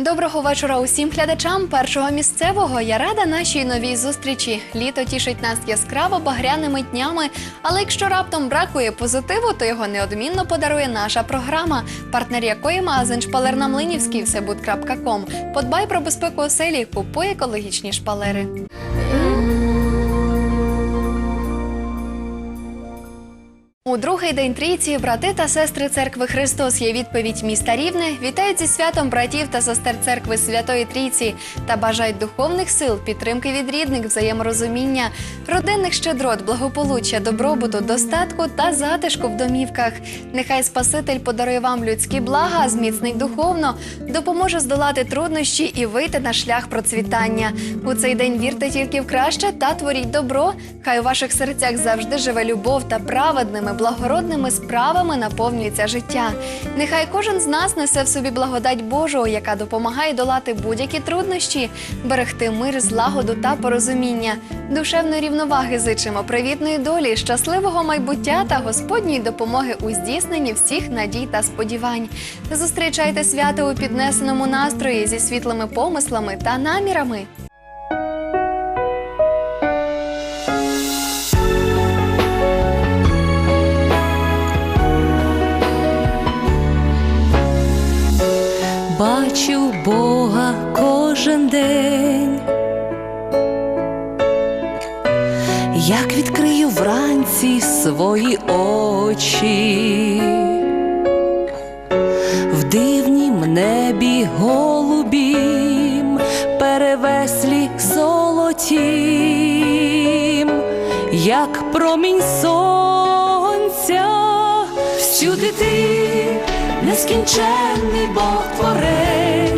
Доброго вечора усім глядачам першого місцевого. Я рада нашій новій зустрічі. Літо тішить нас яскраво багряними днями. Але якщо раптом бракує позитиву, то його неодмінно подарує наша програма, партнер якої магазин шпалер на Млинівській. Подбай про безпеку оселі, купуй екологічні шпалери. У другий день трійці брати та сестри церкви Христос є відповідь міста Рівне. Вітають зі святом братів та сестер церкви Святої Трійці та бажають духовних сил, підтримки від рідних, взаєморозуміння, родинних щедрот, благополуччя, добробуту, достатку та затишку в домівках. Нехай Спаситель подарує вам людські блага, зміцнить духовно, допоможе здолати труднощі і вийти на шлях процвітання. У цей день вірте тільки в краще та творіть добро. Хай у ваших серцях завжди живе любов та праведними, благородними справами наповнюється життя. Нехай кожен з нас несе в собі благодать Божу, яка допомагає долати будь-які труднощі, берегти мир, злагоду та порозуміння. Душевної рівноваги зичимо привітної долі, щасливого майбуття та Господньої допомоги у здійсненні всіх надій та сподівань. Зустрічайте свято у піднесеному настрої зі світлими помислами та намірами. Кожен день, як відкрию вранці свої очі, в дивнім небі голубім, перевеслі золотім, як промінь сонця, всюди ти нескінченний Бог Творець,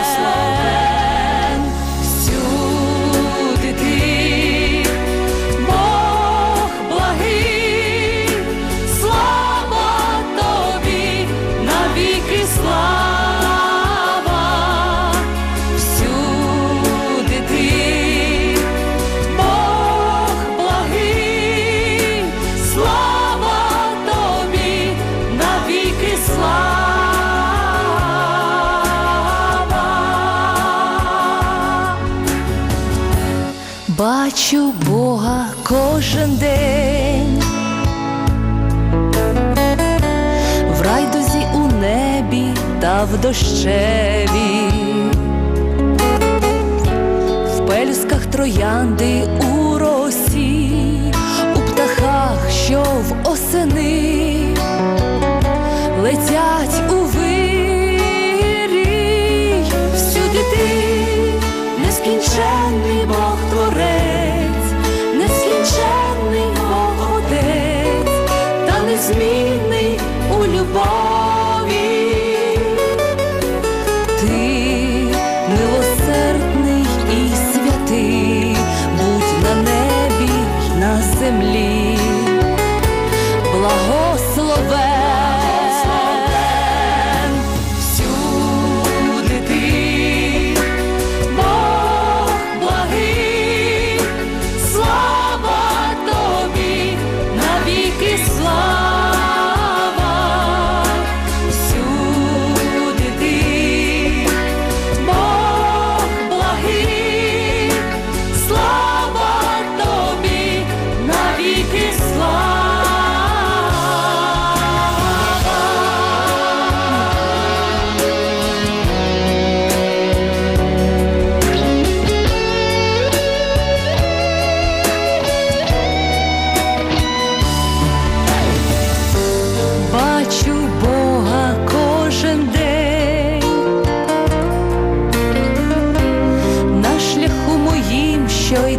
Бачу Бога кожен день, в райдузі у небі та в дощеві, в пелюсках троянди у землі, благословен.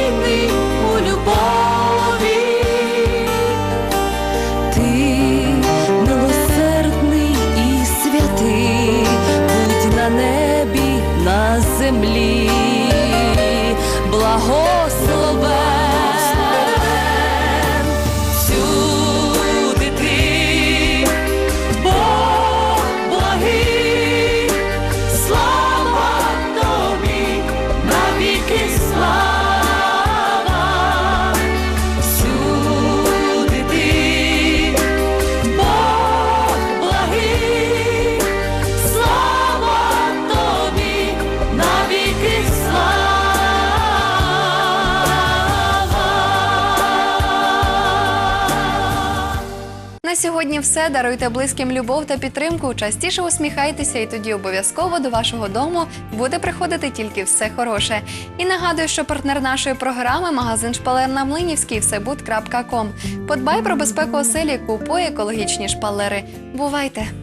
у На сьогодні все. Даруйте близьким любов та підтримку. Частіше усміхайтеся, і тоді обов'язково до вашого дому буде приходити тільки все хороше. І нагадую, що партнер нашої програми магазин шпалер на Млинівській всебуд.ком. Подбай про безпеку оселі, купуй екологічні шпалери. Бувайте!